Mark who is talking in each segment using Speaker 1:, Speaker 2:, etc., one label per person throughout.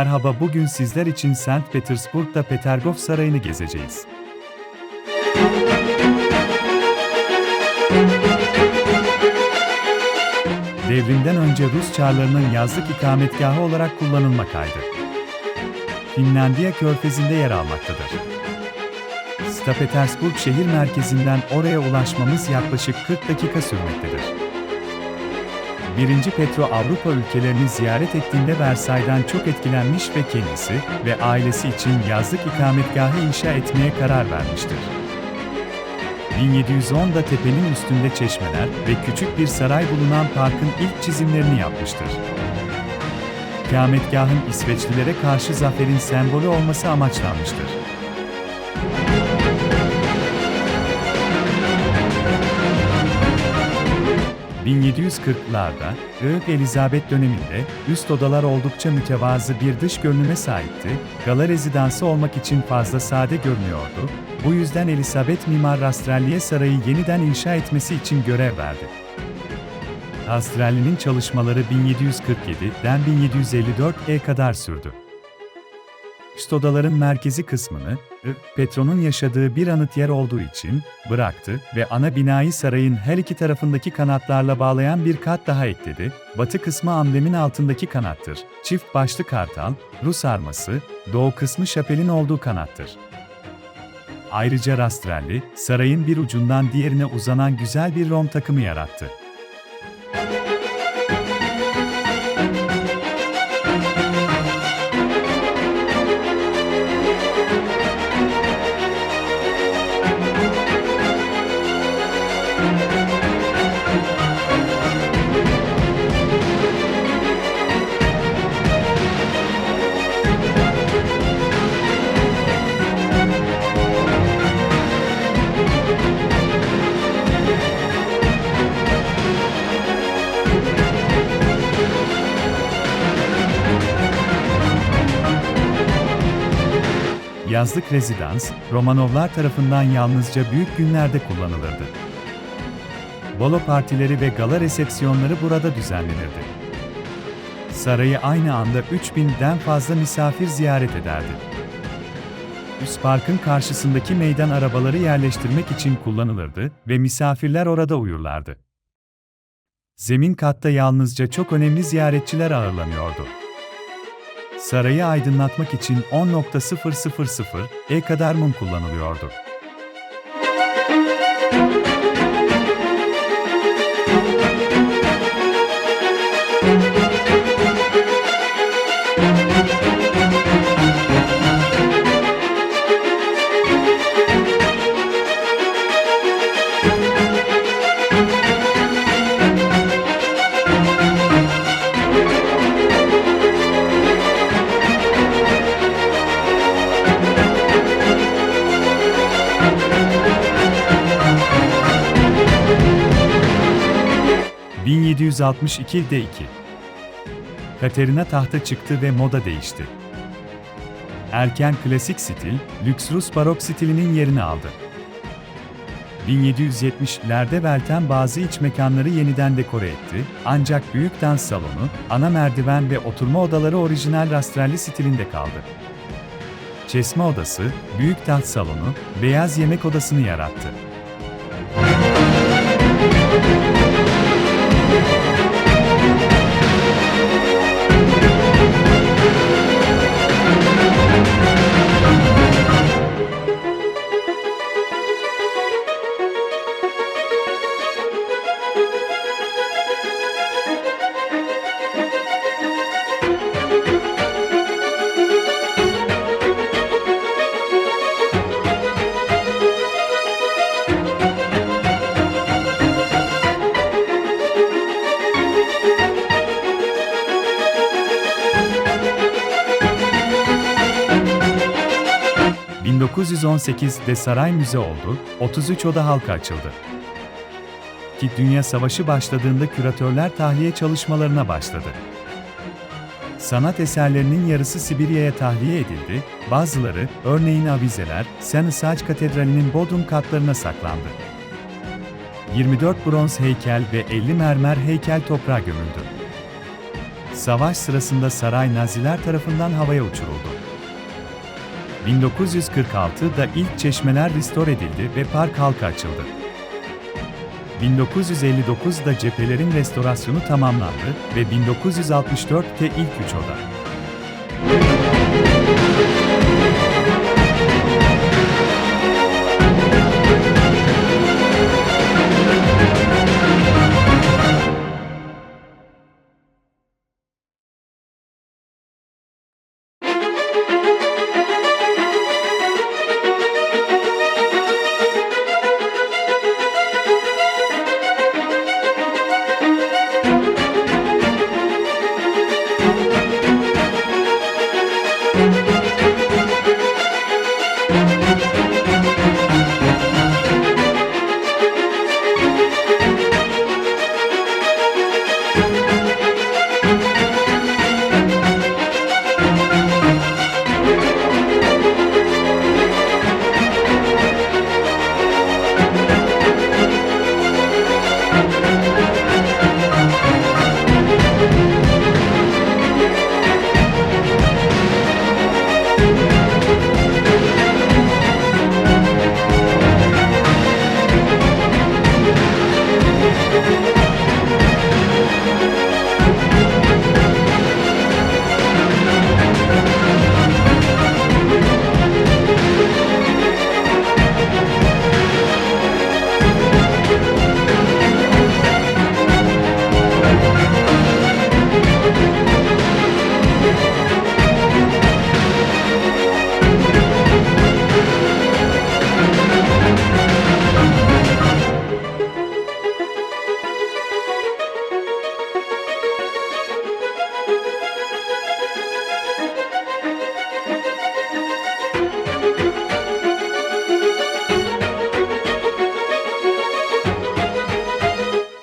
Speaker 1: Merhaba bugün sizler için St. Petersburg'da Petergov Sarayı'nı gezeceğiz. Devrimden önce Rus çarlarının yazlık ikametgahı olarak kullanılmaktaydı. Finlandiya körfezinde yer almaktadır. St. Petersburg şehir merkezinden oraya ulaşmamız yaklaşık 40 dakika sürmektedir. 1. Petro Avrupa ülkelerini ziyaret ettiğinde Versay'dan çok etkilenmiş ve kendisi ve ailesi için yazlık ikametgahı inşa etmeye karar vermiştir. 1710'da tepenin üstünde çeşmeler ve küçük bir saray bulunan parkın ilk çizimlerini yapmıştır. İkametgahın İsveçlilere karşı zaferin sembolü olması amaçlanmıştır. 1740'larda, Büyük Elizabeth döneminde, üst odalar oldukça mütevazı bir dış görünüme sahipti, gala rezidansı olmak için fazla sade görünüyordu, bu yüzden Elizabeth Mimar Rastrelli'ye sarayı yeniden inşa etmesi için görev verdi. Rastrelli'nin çalışmaları 1747'den 1754'e kadar sürdü. Üst odaların merkezi kısmını, Petro'nun yaşadığı bir anıt yer olduğu için bıraktı ve ana binayı sarayın her iki tarafındaki kanatlarla bağlayan bir kat daha ekledi. Batı kısmı amblemin altındaki kanattır. Çift başlı kartal, Rus arması, doğu kısmı şapelin olduğu kanattır. Ayrıca Rastrelli, sarayın bir ucundan diğerine uzanan güzel bir rom takımı yarattı. Yazlık rezidans, Romanovlar tarafından yalnızca büyük günlerde kullanılırdı. Balo partileri ve gala resepsiyonları burada düzenlenirdi. Sarayı aynı anda 3000'den fazla misafir ziyaret ederdi. Üst parkın karşısındaki meydan arabaları yerleştirmek için kullanılırdı ve misafirler orada uyurlardı. Zemin katta yalnızca çok önemli ziyaretçiler ağırlanıyordu. Sarayı aydınlatmak için 10.000 e kadar mum kullanılıyordu. ...1762'de 2. Katerina tahta çıktı ve moda değişti. Erken klasik stil, lüks Rus barok stilinin yerini aldı. 1770'lerde Welten bazı iç mekanları yeniden dekore etti, ancak büyük dans salonu, ana merdiven ve oturma odaları orijinal Rastrelli stilinde kaldı. Çesme odası, büyük taht salonu, beyaz yemek odasını yarattı. ...1918'de saray müze oldu, 33 oda halka açıldı. Ki Dünya Savaşı başladığında küratörler tahliye çalışmalarına başladı. Sanat eserlerinin yarısı Sibirya'ya tahliye edildi, bazıları, örneğin avizeler, Saint Katedrali'nin bodrum katlarına saklandı. 24 bronz heykel ve 50 mermer heykel toprağa gömüldü. Savaş sırasında saray Naziler tarafından havaya uçuruldu. 1946'da ilk çeşmeler restore edildi ve park halka açıldı. 1959'da cephelerin restorasyonu tamamlandı ve 1964'te ilk üç oda. thank you.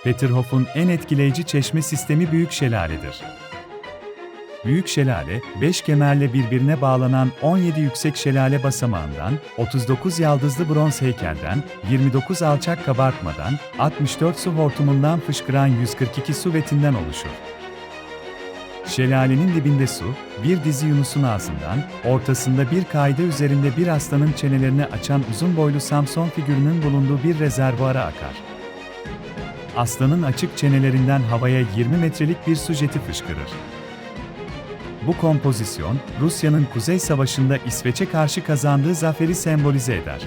Speaker 1: Peterhof'un en etkileyici çeşme sistemi Büyük Şelale'dir. Büyük Şelale, 5 kemerle birbirine bağlanan 17 yüksek şelale basamağından, 39 yaldızlı bronz heykelden, 29 alçak kabartmadan, 64 su hortumundan fışkıran 142 su vetinden oluşur. Şelalenin dibinde su, bir dizi yunusun ağzından, ortasında bir kayda üzerinde bir aslanın çenelerini açan uzun boylu Samson figürünün bulunduğu bir rezervuara akar. Aslanın açık çenelerinden havaya 20 metrelik bir su jeti fışkırır. Bu kompozisyon, Rusya'nın Kuzey Savaşı'nda İsveç'e karşı kazandığı zaferi sembolize eder.